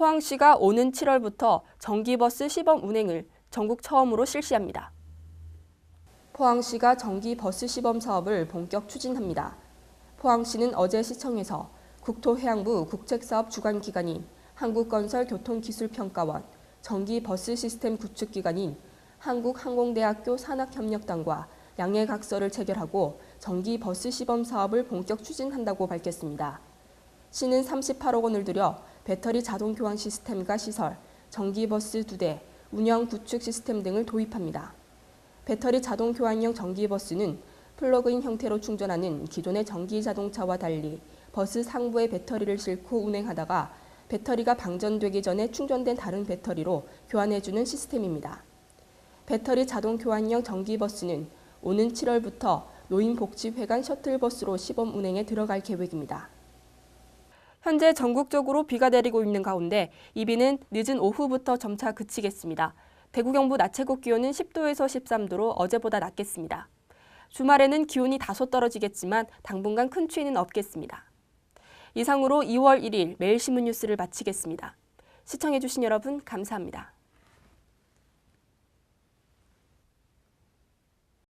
포항시가 오는 7월부터 전기버스 시범 운행을 전국 처음으로 실시합니다. 포항시가 전기버스 시범 사업을 본격 추진합니다. 포항시는 어제 시청에서 국토해양부 국책사업 주관기관인 한국건설교통기술평가원, 전기버스 시스템 구축기관인 한국항공대학교 산학협력단과 양해각서를 체결하고 전기버스 시범 사업을 본격 추진한다고 밝혔습니다. 시는 38억 원을 들여 배터리 자동 교환 시스템과 시설, 전기버스 2대, 운영 구축 시스템 등을 도입합니다. 배터리 자동 교환형 전기버스는 플러그인 형태로 충전하는 기존의 전기 자동차와 달리 버스 상부에 배터리를 싣고 운행하다가 배터리가 방전되기 전에 충전된 다른 배터리로 교환해주는 시스템입니다. 배터리 자동 교환형 전기버스는 오는 7월부터 노인복지회관 셔틀버스로 시범 운행에 들어갈 계획입니다. 현재 전국적으로 비가 내리고 있는 가운데 이 비는 늦은 오후부터 점차 그치겠습니다. 대구 경북 낮 최고 기온은 10도에서 13도로 어제보다 낮겠습니다. 주말에는 기온이 다소 떨어지겠지만 당분간 큰 추위는 없겠습니다. 이상으로 2월 1일 매일신문 뉴스를 마치겠습니다. 시청해주신 여러분 감사합니다.